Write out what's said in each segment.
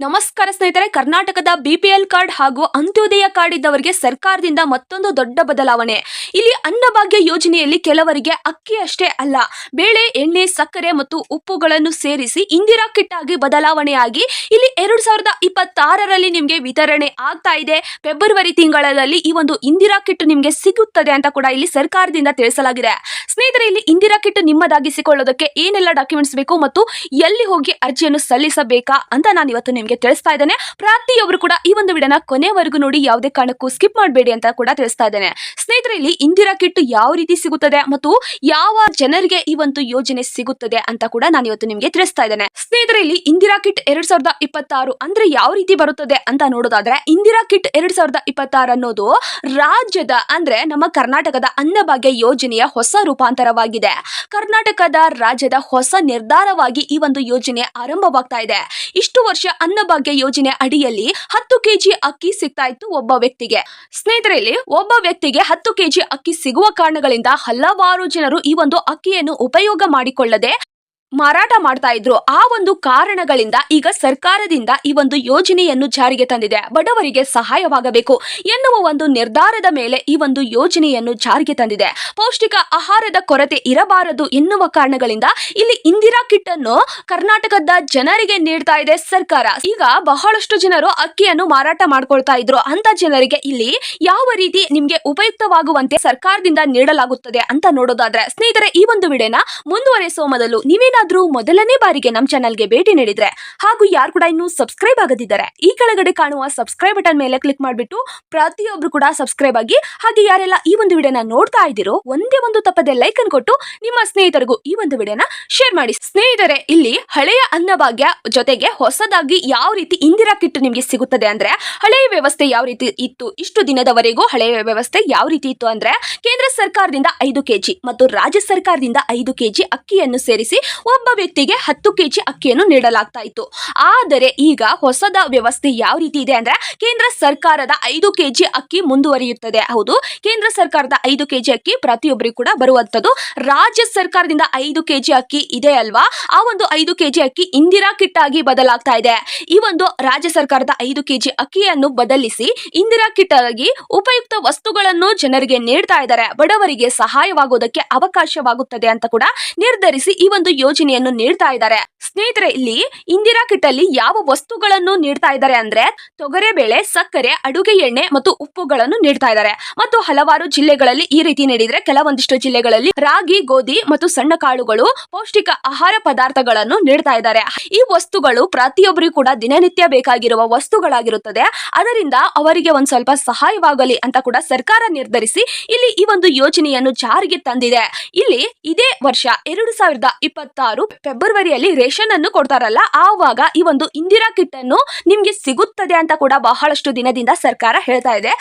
ನಮಸ್ಕಾರ ಸ್ನೇಹಿತರೆ, ಕರ್ನಾಟಕದ ಬಿಪಿಎಲ್ ಕಾರ್ಡ್ ಹಾಗೂ ಅಂತ್ಯೋದಯ ಕಾರ್ಡ್ ಇದ್ದವರಿಗೆ ಸರ್ಕಾರದಿಂದ ಮತ್ತೊಂದು ದೊಡ್ಡ ಬದಲಾವಣೆ. ಇಲ್ಲಿ ಅನ್ನಭಾಗ್ಯ ಯೋಜನೆಯಲ್ಲಿ ಕೆಲವರಿಗೆ ಅಕ್ಕಿ ಅಷ್ಟೇ ಅಲ್ಲ, ಬೇಳೆ, ಎಣ್ಣೆ, ಸಕ್ಕರೆ ಮತ್ತು ಉಪ್ಪುಗಳನ್ನು ಸೇರಿಸಿ ಇಂದಿರಾ ಕಿಟ್ ಆಗಿ ಬದಲಾವಣೆಯಾಗಿ ಇಲ್ಲಿ ಎರಡು ಸಾವಿರದ ಇಪ್ಪತ್ತಾರರಲ್ಲಿ ನಿಮಗೆ ವಿತರಣೆ ಆಗ್ತಾ ಇದೆ. ಫೆಬ್ರವರಿ ತಿಂಗಳಲ್ಲಿ ಈ ಒಂದು ಇಂದಿರಾ ಕಿಟ್ ನಿಮಗೆ ಸಿಗುತ್ತದೆ ಅಂತ ಕೂಡ ಇಲ್ಲಿ ಸರ್ಕಾರದಿಂದ ತಿಳಿಸಲಾಗಿದೆ. ಸ್ನೇಹಿತರೆ, ಇಲ್ಲಿ ಇಂದಿರಾ ಕಿಟ್ ನಿಮ್ಮದಾಗಿಸಿಕೊಳ್ಳೋದಕ್ಕೆ ಏನೆಲ್ಲ ಡಾಕ್ಯುಮೆಂಟ್ಸ್ ಬೇಕು ಮತ್ತು ಎಲ್ಲಿ ಹೋಗಿ ಅರ್ಜಿಯನ್ನು ಸಲ್ಲಿಸಬೇಕಾ ಅಂತ ನಾನು ಇವತ್ತು ನಿಮಗೆ ತಿಳಿಸ್ತಾ ಇದ್ದೇನೆ. ಪ್ರತಿಯೊಬ್ಬರು ಕೂಡ ಈ ಒಂದು ವಿಡಿಯೋನ ಕೊನೆವರೆಗೂ ನೋಡಿ, ಯಾವುದೇ ಕಾರಣಕ್ಕೂ ಸ್ಕಿಪ್ ಮಾಡಬೇಡಿ ಅಂತ ಕೂಡ ತಿಳಿಸ್ತಾ ಇದ್ದೇನೆ. ಸ್ನೇಹಿತರೆ, ಇಲ್ಲಿ ಇಂದಿರಾ ಕಿಟ್ ಯಾವ ರೀತಿ ಸಿಗುತ್ತದೆ ಮತ್ತು ಯಾವ ಜನರಿಗೆ ಈ ಒಂದು ಯೋಜನೆ ಸಿಗುತ್ತದೆ ಅಂತ ಕೂಡ ನಾನು ಇವತ್ತು ನಿಮಗೆ ತಿಳಿಸ್ತಾ ಇದ್ದೇನೆ. ಸ್ನೇಹಿತರೆ, ಇಲ್ಲಿ ಇಂದಿರಾ ಕಿಟ್ ಎರಡ್ ಸಾವಿರದ ಇಪ್ಪತ್ತಾರು ಅಂದ್ರೆ ಯಾವ ರೀತಿ ಬರುತ್ತದೆ ಅಂತ ನೋಡೋದಾದ್ರೆ, ಇಂದಿರಾ ಕಿಟ್ ಎರಡ್ ಸಾವಿರದ ಇಪ್ಪತ್ತಾರು ಅನ್ನೋದು ರಾಜ್ಯದ ಅಂದ್ರೆ ನಮ್ಮ ಕರ್ನಾಟಕದ ಅನ್ನಭಾಗ್ಯ ಯೋಜನೆಯ ಹೊಸ ರೂಪಾಂತರವಾಗಿದೆ. ಕರ್ನಾಟಕದ ರಾಜ್ಯದ ಹೊಸ ನಿರ್ಧಾರವಾಗಿ ಈ ಒಂದು ಯೋಜನೆ ಆರಂಭವಾಗ್ತಾ ಇದೆ. ಇಷ್ಟು ವರ್ಷ ಅನ್ನಭಾಗ್ಯ ಯೋಜನೆ ಅಡಿಯಲ್ಲಿ ಹತ್ತು ಕೆಜಿ ಅಕ್ಕಿ ಸಿಗ್ತಾ ಇತ್ತು ಒಬ್ಬ ವ್ಯಕ್ತಿಗೆ. ಸ್ನೇಹಿತರಲ್ಲಿ, ಒಬ್ಬ ವ್ಯಕ್ತಿಗೆ ಹತ್ತು ಕೆಜಿ ಅಕ್ಕಿ ಸಿಗುವ ಕಾರಣಗಳಿಂದ ಹಲವಾರು ಜನರು ಈ ಒಂದು ಅಕ್ಕಿಯನ್ನು ಉಪಯೋಗ ಮಾಡಿಕೊಳ್ಳದೆ ಮಾರಾಟ ಮಾಡ್ತಾ ಇದ್ರು. ಆ ಒಂದು ಕಾರಣಗಳಿಂದ ಈಗ ಸರ್ಕಾರದಿಂದ ಈ ಒಂದು ಯೋಜನೆಯನ್ನು ಜಾರಿಗೆ ತಂದಿದೆ. ಬಡವರಿಗೆ ಸಹಾಯವಾಗಬೇಕು ಎನ್ನುವ ಒಂದು ನಿರ್ಧಾರದ ಮೇಲೆ ಈ ಒಂದು ಯೋಜನೆಯನ್ನು ಜಾರಿಗೆ ತಂದಿದೆ. ಪೌಷ್ಟಿಕ ಆಹಾರದ ಕೊರತೆ ಇರಬಾರದು ಎನ್ನುವ ಕಾರಣಗಳಿಂದ ಇಲ್ಲಿ ಇಂದಿರಾ ಕಿಟ್ ಅನ್ನು ಕರ್ನಾಟಕದ ಜನರಿಗೆ ನೀಡ್ತಾ ಇದೆ ಸರ್ಕಾರ. ಈಗ ಬಹಳಷ್ಟು ಜನರು ಅಕ್ಕಿಯನ್ನು ಮಾರಾಟ ಮಾಡ್ಕೊಳ್ತಾ ಇದ್ರು. ಅಂತ ಜನರಿಗೆ ಇಲ್ಲಿ ಯಾವ ರೀತಿ ನಿಮ್ಗೆ ಉಪಯುಕ್ತವಾಗುವಂತೆ ಸರ್ಕಾರದಿಂದ ನೀಡಲಾಗುತ್ತದೆ ಅಂತ ನೋಡೋದಾದ್ರೆ, ಸ್ನೇಹಿತರೆ, ಈ ಒಂದು ವಿಡಿಯೋನ ಮುಂದುವರೆಸುವ ಮೊದಲು ನೀವೇನಾದ್ರೂ ಮೊದಲನೇ ಬಾರಿಗೆ ನಮ್ಮ ಚಾನಲ್ಗೆ ಭೇಟಿ ನೀಡಿದ್ರೆ ಹಾಗೂ ಯಾರು ಕೂಡ ಇನ್ನೂ ಸಬ್ಸ್ಕ್ರೈಬ್ ಆಗದಿದ್ದಾರೆ ಈ ಕೆಳಗಡೆ ಕಾಣುವ ಸಬ್ಸ್ಕ್ರೈಬ್ ಬಟನ್ ಮೇಲೆ ಕ್ಲಿಕ್ ಮಾಡಿಬಿಟ್ಟು ಪ್ರತಿಯೊಬ್ರು ಕೂಡ ಸಬ್ಸ್ಕ್ರೈಬ್ ಆಗಿ ಹಾಗೆ ಯಾರೆಲ್ಲ ಈ ಒಂದು ವಿಡಿಯೋನ ನೋಡ್ತಾ ಇದ್ದೀರೋ ಒಂದೇ ಒಂದು ತಪ್ಪದೆ ಲೈಕ್ ಅನ್ ಕೊಟ್ಟು ನಿಮ್ಮ ಸ್ನೇಹಿತರಿಗೂ ಈ ಒಂದು ವಿಡಿಯೋನ ಶೇರ್ ಮಾಡಿ. ಸ್ನೇಹಿತರೆ, ಇಲ್ಲಿ ಹಳೆಯ ಅನ್ನಭಾಗ್ಯ ಜೊತೆಗೆ ಹೊಸದಾಗಿ ಯಾವ ರೀತಿ ಇಂದಿರಾ ಕಿಟ್ ನಿಮಗೆ ಸಿಗುತ್ತದೆ ಅಂದ್ರೆ ಹಳೆಯ ವ್ಯವಸ್ಥೆ ಯಾವ ರೀತಿ ಇತ್ತು, ಇಷ್ಟು ದಿನದವರೆಗೂ ಹಳೆಯ ವ್ಯವಸ್ಥೆ ಯಾವ ರೀತಿ ಇತ್ತು ಅಂದ್ರೆ ಕೇಂದ್ರ ಸರ್ಕಾರದಿಂದ ಐದು ಕೆಜಿ ಮತ್ತು ರಾಜ್ಯ ಸರ್ಕಾರದಿಂದ ಐದು ಕೆಜಿ ಅಕ್ಕಿಯನ್ನು ಸೇರಿಸಿ ಒಬ್ಬ ವ್ಯಕ್ತಿಗೆ ಹತ್ತು ಕೆಜಿ ಅಕ್ಕಿಯನ್ನು ನೀಡಲಾಗ್ತಾ ಇತ್ತು. ಆದರೆ ಈಗ ಹೊಸದ ವ್ಯವಸ್ಥೆ ಯಾವ ರೀತಿ ಇದೆ ಅಂದ್ರೆ ಕೇಂದ್ರ ಸರ್ಕಾರದ ಐದು ಕೆಜಿ ಅಕ್ಕಿ ಮುಂದುವರಿಯುತ್ತದೆ. ಹೌದು, ಕೇಂದ್ರ ಸರ್ಕಾರದ ಐದು ಕೆಜಿ ಅಕ್ಕಿ ಪ್ರತಿಯೊಬ್ಬರಿಗೂ ಕೂಡ ಬರುವಂತದ್ದು ರಾಜ್ಯ ಸರ್ಕಾರದಿಂದ ಐದು ಕೆಜಿ ಅಕ್ಕಿ ಇದೆ ಅಲ್ವಾ? ಆ ಒಂದು ಐದು ಕೆಜಿ ಅಕ್ಕಿ ಇಂದಿರಾ ಕಿಟ್ ಆಗಿ ಬದಲಾಗ್ತಾ ಇದೆ. ಈ ಒಂದು ರಾಜ್ಯ ಸರ್ಕಾರದ ಐದು ಕೆಜಿ ಅಕ್ಕಿಯನ್ನು ಬದಲಿಸಿ ಇಂದಿರಾ ಕಿಟ್ ಆಗಿ ಉಪಯುಕ್ತ ವಸ್ತುಗಳನ್ನು ಜನರಿಗೆ ನೀಡ್ತಾ ಇದ್ದಾರೆ. ಬಡವರಿಗೆ ಸಹಾಯವಾಗುವುದಕ್ಕೆ ಅವಕಾಶವಾಗುತ್ತದೆ ಅಂತ ಕೂಡ ನಿರ್ಧರಿಸಿ ಈ ಒಂದು ಯೋಜನೆಯನ್ನು ನೀಡ್ತಾ ಇದ್ದಾರೆ. ಸ್ನೇಹಿತರೆ, ಇಲ್ಲಿ ಇಂದಿರಾ ಕಿಟ್ ಅಲ್ಲಿ ಯಾವ ವಸ್ತುಗಳನ್ನು ನೀಡ್ತಾ ಇದ್ದಾರೆ ಅಂದ್ರೆ ತೊಗರೆಬೇಳೆ, ಸಕ್ಕರೆ, ಅಡುಗೆ ಎಣ್ಣೆ ಮತ್ತು ಉಪ್ಪುಗಳನ್ನು ನೀಡ್ತಾ ಇದ್ದಾರೆ. ಮತ್ತು ಹಲವಾರು ಜಿಲ್ಲೆಗಳಲ್ಲಿ ಈ ರೀತಿ ನೀಡಿದ್ರೆ ಕೆಲವೊಂದಿಷ್ಟು ಜಿಲ್ಲೆಗಳಲ್ಲಿ ರಾಗಿ, ಗೋಧಿ ಮತ್ತು ಸಣ್ಣ ಕಾಳುಗಳು ಪೌಷ್ಟಿಕ ಆಹಾರ ಪದಾರ್ಥಗಳನ್ನು ನೀಡ್ತಾ ಇದ್ದಾರೆ. ಈ ವಸ್ತುಗಳು ಪ್ರತಿಯೊಬ್ಬರಿಗೂ ಕೂಡ ದಿನನಿತ್ಯ ಬೇಕಾಗಿರುವ ವಸ್ತುಗಳಾಗಿರುತ್ತದೆ. ಅದರಿಂದ ಅವರಿಗೆ ಒಂದ್ ಸ್ವಲ್ಪ ಸಹಾಯವಾಗಲಿ ಅಂತ ಕೂಡ ಸರ್ಕಾರ ನಿರ್ಧರಿಸಿ ಇಲ್ಲಿ ಈ ಒಂದು ಯೋಜನೆಯನ್ನು ಜಾರಿಗೆ ತಂದಿದೆ. ಇಲ್ಲಿ ಇದೇ ವರ್ಷ ಎರಡು ಸಾವಿರದ ಇಪ್ಪತ್ತಾರು ಫೆಬ್ರವರಿಯಲ್ಲಿ ರೇಷನ್ ಅನ್ನು ಕೊಡ್ತಾರಲ್ಲ, ಆವಾಗ ಈ ಒಂದು ಇಂದಿರಾ ಕಿಟ್ ಅನ್ನು ನಿಮ್ಗೆ ಸಿಗುತ್ತದೆ ಅಂತ ಕೂಡ ಬಹಳಷ್ಟು ದಿನದಿಂದ ಸರ್ಕಾರ ಹೇಳ್ತಾ ಇದೆ.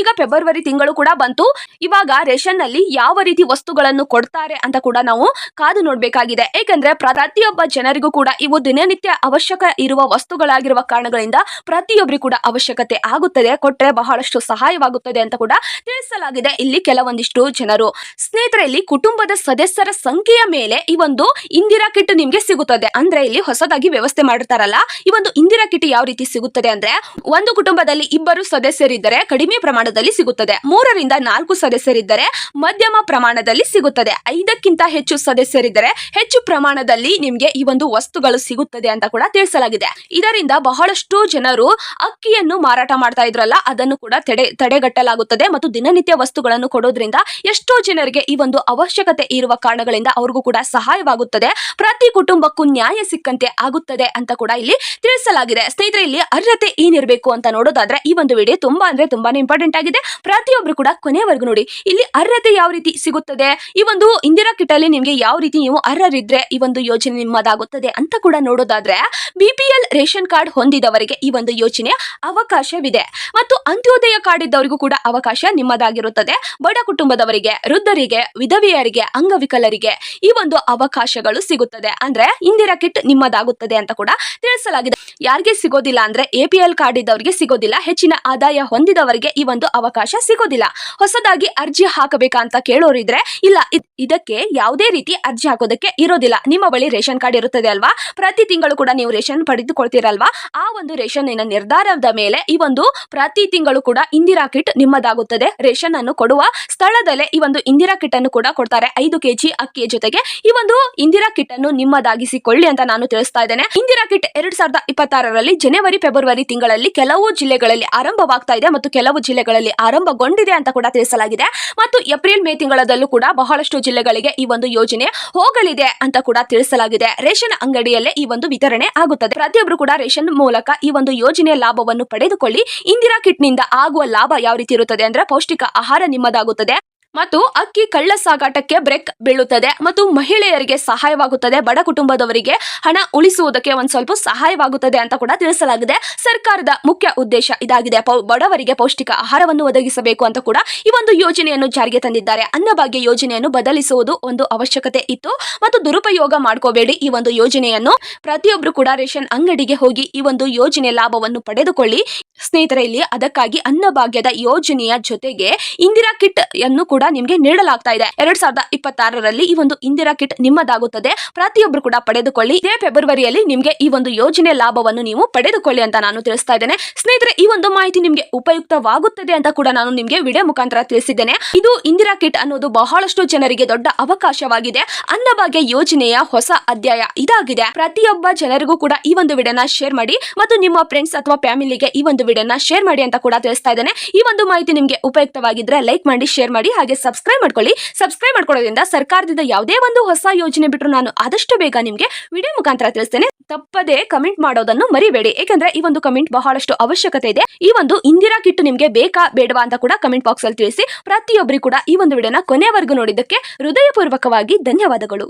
ಈಗ ಫೆಬ್ರವರಿ ತಿಂಗಳು ಕೂಡ ಬಂತು. ಇವಾಗ ರೇಷನ್ನಲ್ಲಿ ಯಾವ ರೀತಿ ವಸ್ತುಗಳನ್ನು ಕೊಡ್ತಾರೆ ಅಂತ ಕೂಡ ನಾವು ಕಾದು ನೋಡ್ಬೇಕಾಗಿದೆ. ಏಕೆಂದ್ರೆ ಪ್ರತಿಯೊಬ್ಬ ಜನರಿಗೂ ಕೂಡ ಇವು ದಿನನಿತ್ಯ ಅವಶ್ಯಕ ಇರುವ ವಸ್ತುಗಳಾಗಿರುವ ಕಾರಣಗಳಿಂದ ಪ್ರತಿಯೊಬ್ಬರಿಗೂ ಕೂಡ ಅವಶ್ಯಕತೆ ಆಗುತ್ತದೆ ಕೊಟ್ಟರೆ ಬಹಳಷ್ಟು ಸಹಾಯವಾಗುತ್ತದೆ ಅಂತ ಕೂಡ ತಿಳಿಸಲಾಗಿದೆ ಇಲ್ಲಿ ಕೆಲವೊಂದಿಷ್ಟು ಜನರು. ಸ್ನೇಹಿತರೆ, ಇಲ್ಲಿ ಕುಟುಂಬದ ಸದಸ್ಯರ ಸಂಖ್ಯೆಯ ಮೇಲೆ ಈ ಒಂದು ಇಂದಿರಾ ಕಿಟ್ ನಿಮ್ಗೆ ಸಿಗುತ್ತದೆ. ಅಂದ್ರೆ ಇಲ್ಲಿ ಹೊಸದಾಗಿ ವ್ಯವಸ್ಥೆ ಮಾಡಿರ್ತಾರಲ್ಲ, ಈ ಒಂದು ಇಂದಿರಾ ಕಿಟ್ ಯಾವ ರೀತಿ ಸಿಗುತ್ತದೆ ಅಂದ್ರೆ, ಒಂದು ಕುಟುಂಬದಲ್ಲಿ ಇಬ್ಬರು ಸದಸ್ಯರಿದ್ದರೆ ಕಡಿಮೆ ಪ್ರಮಾಣದಲ್ಲಿ ಸಿಗುತ್ತದೆ. ಮೂರರಿಂದ ನಾಲ್ಕು ಸದಸ್ಯರಿದ್ದರೆ ಮಧ್ಯಮ ಪ್ರಮಾಣದಲ್ಲಿ ಸಿಗುತ್ತದೆ. ಐದಕ್ಕಿಂತ ಹೆಚ್ಚು ಸದಸ್ಯರಿದ್ದರೆ ಹೆಚ್ಚು ಪ್ರಮಾಣದಲ್ಲಿ ನಿಮ್ಗೆ ಈ ಒಂದು ವಸ್ತುಗಳು ಸಿಗುತ್ತದೆ ಅಂತ ಕೂಡ ತಿಳಿಸಲಾಗಿದೆ. ಇದರಿಂದ ಬಹಳಷ್ಟು ಜನರು ಅಕ್ಕಿಯನ್ನು ಮಾರಾಟ ಮಾಡ್ತಾ ಇದ್ರಲ್ಲ, ಅದನ್ನು ಕೂಡ ತಡೆ, ತಡೆಗಟ್ಟಲಾಗುತ್ತದೆ ಮತ್ತು ದಿನನಿತ್ಯ ವಸ್ತುಗಳನ್ನು ಕೊಡೋದ್ರಿಂದ ಎಷ್ಟೋ ಜನರಿಗೆ ಈ ಒಂದು ಅವಶ್ಯಕತೆ ಇರುವ ಕಾರಣಗಳಿಂದ ಅವ್ರಿಗೂ ಕೂಡ ಸಹಾಯವಾಗುತ್ತದೆ. ಪ್ರತಿ ಕುಟುಂಬಕ್ಕೂ ನ್ಯಾಯ ಸಿಕ್ಕಂತೆ ಆಗುತ್ತದೆ ಅಂತ ಕೂಡ ಇಲ್ಲಿ ತಿಳಿಸಲಾಗಿದೆ. ಸ್ನೇಹಿತರೆ, ಇಲ್ಲಿ ಅರ್ಹತೆ ಏನಿರಬೇಕು ಅಂತ ನೋಡೋದಾದ್ರೆ ಈ ಒಂದು ವಿಡಿಯೋ ತುಂಬಾ ಅಂದ್ರೆ ತುಂಬಾನೇ ಇಂಪಾರ್ಟೆಂಟ್ ಆಗಿದೆ. ಪ್ರತಿಯೊಬ್ರು ಕೂಡ ಕೊನೆಯವರೆಗೂ ನೋಡಿ, ಇಲ್ಲಿ ಅರ್ಹತೆ ಯಾವ ರೀತಿ ಸಿಗುತ್ತದೆ? ಈ ಒಂದು ಇಂದಿರಾ ಕಿಟ್ ಅಲ್ಲಿ ನಿಮ್ಗೆ ಯಾವ ರೀತಿ ನೀವು ಅರ್ಹರಿದ್ರೆ ಈ ಒಂದು ಯೋಜನೆ ನಿಮ್ಮದಾಗುತ್ತದೆ ಅಂತ ಕೂಡ ನೋಡೋದಾದ್ರೆ ಬಿಪಿಎಲ್ ರೇಷನ್ ಕಾರ್ಡ್ ಹೊಂದಿದವರಿಗೆ ಈ ಒಂದು ಯೋಜನೆ ಅವಕಾಶವಿದೆ. ಮತ್ತು ಅಂತ್ಯೋದಯ ಕಾರ್ಡ್ ಇದ್ದವರಿಗೂ ಕೂಡ ಅವಕಾಶ ನಿಮ್ಮದಾಗಿರುತ್ತದೆ. ಬಡ ಕುಟುಂಬದವರಿಗೆ, ವೃದ್ಧರಿಗೆ, ವಿಧವೆಯರಿಗೆ, ಅಂಗವಿಕಲರಿಗೆ ಈ ಒಂದು ಅವಕಾಶಗಳು ಸಿಗುತ್ತದೆ. ಅಂದ್ರೆ ಇಂದಿರಾ ಕಿಟ್ ನಿಮ್ಮದಾಗುತ್ತದೆ ಅಂತ ಕೂಡ ತಿಳಿಸಲಾಗಿದೆ. ಯಾರಿಗೆ ಸಿಗೋದಿಲ್ಲ ಅಂದ್ರೆ ಎ ಪಿ ಎಲ್ ಕಾರ್ಡ್ ಇದ್ದವರಿಗೆ ಸಿಗೋದಿಲ್ಲ. ಹೆಚ್ಚಿನ ಆದಾಯ ಹೊಂದಿದವರಿಗೆ ಈ ಒಂದು ಅವಕಾಶ ಸಿಗೋದಿಲ್ಲ. ಹೊಸದಾಗಿ ಅರ್ಜಿ ಹಾಕಬೇಕಾ ಅಂತ ಕೇಳೋರಿದ್ರೆ ಇಲ್ಲ, ಇದ್- ಇದಕ್ಕೆ ಯಾವುದೇ ರೀತಿ ಅರ್ಜಿ ಹಾಕೋದಕ್ಕೆ ಇರೋದಿಲ್ಲ. ನಿಮ್ಮ ಬಳಿ ರೇಷನ್ ಕಾರ್ಡ್ ಇರುತ್ತದೆ ಅಲ್ವಾ? ಪ್ರತಿ ತಿಂಗಳು ಕೂಡ ನೀವು ರೇಷನ್ ಪಡೆದುಕೊಳ್ತೀರಲ್ವಾ? ಆ ಒಂದು ರೇಷನ್ ನಿರ್ಧಾರದ ಮೇಲೆ ಈ ಒಂದು ಪ್ರತಿ ತಿಂಗಳು ಕೂಡ ಇಂದಿರಾ ಕಿಟ್ ನಿಮ್ಮದಾಗುತ್ತದೆ. ರೇಷನ್ ಅನ್ನು ಕೊಡುವ ಸ್ಥಳದಲ್ಲೇ ಈ ಒಂದು ಇಂದಿರಾ ಕಿಟ್ ಅನ್ನು ಕೂಡ ಕೊಡ್ತಾರೆ. ಐದು ಕೆಜಿ ಅಕ್ಕಿಯ ಜೊತೆಗೆ ಈ ಒಂದು ಇಂದಿರಾ ಅನ್ನು ನಿಮ್ಮದಾಗಿಸಿಕೊಳ್ಳಿ ಅಂತ ನಾನು ತಿಳಿಸ್ತಾ ಇದ್ದೇನೆ. ಇಂದಿರಾ ಕಿಟ್ ಎರಡ್ ಸಾವಿರದ ಇಪ್ಪತ್ತಾರರಲ್ಲಿ ಜನವರಿ, ಫೆಬ್ರವರಿ ತಿಂಗಳಲ್ಲಿ ಕೆಲವು ಜಿಲ್ಲೆಗಳಲ್ಲಿ ಆರಂಭವಾಗ್ತಾ ಇದೆ ಮತ್ತು ಕೆಲವು ಜಿಲ್ಲೆಗಳಲ್ಲಿ ಆರಂಭಗೊಂಡಿದೆ ಅಂತ ಕೂಡ ತಿಳಿಸಲಾಗಿದೆ. ಮತ್ತು ಏಪ್ರಿಲ್, ಮೇ ತಿಂಗಳದಲ್ಲೂ ಕೂಡ ಬಹಳಷ್ಟು ಜಿಲ್ಲೆಗಳಿಗೆ ಈ ಒಂದು ಯೋಜನೆ ಹೋಗಲಿದೆ ಅಂತ ಕೂಡ ತಿಳಿಸಲಾಗಿದೆ. ರೇಷನ್ ಅಂಗಡಿಯಲ್ಲೇ ಈ ಒಂದು ವಿತರಣೆ ಆಗುತ್ತದೆ. ಪ್ರತಿಯೊಬ್ಬರು ಕೂಡ ರೇಷನ್ ಮೂಲಕ ಈ ಒಂದು ಯೋಜನೆಯ ಲಾಭವನ್ನು ಪಡೆದುಕೊಳ್ಳಿ. ಇಂದಿರಾ ಕಿಟ್ನಿಂದ ಆಗುವ ಲಾಭ ಯಾವ ರೀತಿ ಇರುತ್ತದೆ ಅಂದ್ರೆ ಪೌಷ್ಟಿಕ ಆಹಾರ ನಿಮ್ಮದಾಗುತ್ತದೆ. ಮತ್ತು ಅಕ್ಕಿ ಕಳ್ಳ ಸಾಗಾಟಕ್ಕೆ ಬ್ರೇಕ್ ಬೀಳುತ್ತದೆ ಮತ್ತು ಮಹಿಳೆಯರಿಗೆ ಸಹಾಯವಾಗುತ್ತದೆ. ಬಡ ಕುಟುಂಬದವರಿಗೆ ಹಣ ಉಳಿಸುವುದಕ್ಕೆ ಒಂದು ಸ್ವಲ್ಪ ಸಹಾಯವಾಗುತ್ತದೆ ಅಂತ ಕೂಡ ತಿಳಿಸಲಾಗಿದೆ. ಸರ್ಕಾರದ ಮುಖ್ಯ ಉದ್ದೇಶ ಇದಾಗಿದೆ. ಬಡವರಿಗೆ ಪೌಷ್ಟಿಕ ಆಹಾರವನ್ನು ಒದಗಿಸಬೇಕು ಅಂತ ಕೂಡ ಈ ಒಂದು ಯೋಜನೆಯನ್ನು ಜಾರಿಗೆ ತಂದಿದ್ದಾರೆ. ಅನ್ನಭಾಗ್ಯ ಯೋಜನೆಯನ್ನು ಬದಲಿಸುವುದು ಒಂದು ಅವಶ್ಯಕತೆ ಇತ್ತು ಮತ್ತು ದುರುಪಯೋಗ ಮಾಡ್ಕೋಬೇಡಿ ಈ ಒಂದು ಯೋಜನೆಯನ್ನು. ಪ್ರತಿಯೊಬ್ರು ಕೂಡ ರೇಷನ್ ಅಂಗಡಿಗೆ ಹೋಗಿ ಈ ಒಂದು ಯೋಜನೆ ಲಾಭವನ್ನು ಪಡೆದುಕೊಳ್ಳಿ. ಸ್ನೇಹಿತರೆ, ಇಲ್ಲಿ ಅದಕ್ಕಾಗಿ ಅನ್ನಭಾಗ್ಯದ ಯೋಜನೆಯ ಜೊತೆಗೆ ಇಂದಿರಾ ಕಿಟ್ ಅನ್ನು ಕೂಡ ನಿಮ್ಗೆ ನೀಡಲಾಗ್ತಾ ಇದೆ. ಎರಡ್ ಸಾವಿರದ ಇಪ್ಪತ್ತಾರರಲ್ಲಿ ಈ ಒಂದು ಇಂದಿರಾ ಕಿಟ್ ನಿಮ್ಮದಾಗುತ್ತದೆ. ಪ್ರತಿಯೊಬ್ರು ಕೂಡ ಪಡೆದುಕೊಳ್ಳಿ. ಇದೇ ಫೆಬ್ರವರಿಯಲ್ಲಿ ನಿಮ್ಗೆ ಈ ಒಂದು ಯೋಜನೆ ಲಾಭವನ್ನು ನೀವು ಪಡೆದುಕೊಳ್ಳಿ ಅಂತ ನಾನು ತಿಳಿಸ್ತಾ ಇದ್ದೇನೆ. ಸ್ನೇಹಿತರೆ, ಈ ಒಂದು ಮಾಹಿತಿ ನಿಮಗೆ ಉಪಯುಕ್ತವಾಗುತ್ತದೆ ಅಂತ ಕೂಡ ನಾನು ನಿಮಗೆ ವಿಡಿಯೋ ಮುಖಾಂತರ ತಿಳಿಸಿದ್ದೇನೆ. ಇದು ಇಂದಿರಾ ಕಿಟ್ ಅನ್ನೋದು ಬಹಳಷ್ಟು ಜನರಿಗೆ ದೊಡ್ಡ ಅವಕಾಶವಾಗಿದೆ. ಅನ್ನಭಾಗ್ಯ ಯೋಜನೆಯ ಹೊಸ ಅಧ್ಯಾಯ ಇದಾಗಿದೆ. ಪ್ರತಿಯೊಬ್ಬ ಜನರಿಗೂ ಕೂಡ ಈ ಒಂದು ವಿಡಿಯೋನ ಶೇರ್ ಮಾಡಿ ಮತ್ತು ನಿಮ್ಮ ಫ್ರೆಂಡ್ಸ್ ಅಥವಾ ಫ್ಯಾಮಿಲಿಗೆ ಈ ಒಂದು ವಿಡಿಯೋನ ಶೇರ್ ಮಾಡಿ ಅಂತ ಕೂಡ ತಿಳಿಸ್ತಾ ಇದ್ದೇನೆ. ಈ ಒಂದು ಮಾಹಿತಿ ನಿಮಗೆ ಉಪಯುಕ್ತವಾಗಿದ್ರೆ ಲೈಕ್ ಮಾಡಿ, ಶೇರ್ ಮಾಡಿ, ಹಾಗೆ ಸಬ್ಸ್ಕ್ರೈಬ್ ಮಾಡ್ಕೊಳ್ಳಿ. ಸಬ್ಸ್ಕ್ರೈಬ್ ಮಾಡ್ಕೊಳ್ಳೋದ್ರಿಂದ ಸರ್ಕಾರದಿಂದ ಯಾವುದೇ ಒಂದು ಹೊಸ ಯೋಜನೆ ಬಿಟ್ಟರು ನಾನು ಆದಷ್ಟು ಬೇಗ ನಿಮಗೆ ವಿಡಿಯೋ ಮುಖಾಂತರ ತಿಳಿಸ್ತೇನೆ. ತಪ್ಪದೇ ಕಮೆಂಟ್ ಮಾಡೋದನ್ನು ಮರಿಬೇಡಿ. ಏಕೆಂದ್ರೆ ಈ ಒಂದು ಕಮೆಂಟ್ ಬಹಳಷ್ಟು ಅವಶ್ಯಕತೆ ಇದೆ. ಈ ಒಂದು ಇಂದಿರಾ ಕಿಟ್ ನಿಮಗೆ ಬೇಕಾ ಬೇಡವಾ ಅಂತ ಕೂಡ ಕಮೆಂಟ್ ಬಾಕ್ಸ್ ಅಲ್ಲಿ ತಿಳಿಸಿ. ಪ್ರತಿಯೊಬ್ಬರಿಗೂ ಕೂಡ ಈ ಒಂದು ವಿಡಿಯೋನ ಕೊನೆಯವರೆಗೂ ನೋಡಿದ್ದಕ್ಕೆ ಹೃದಯಪೂರ್ವಕವಾಗಿ ಧನ್ಯವಾದಗಳು.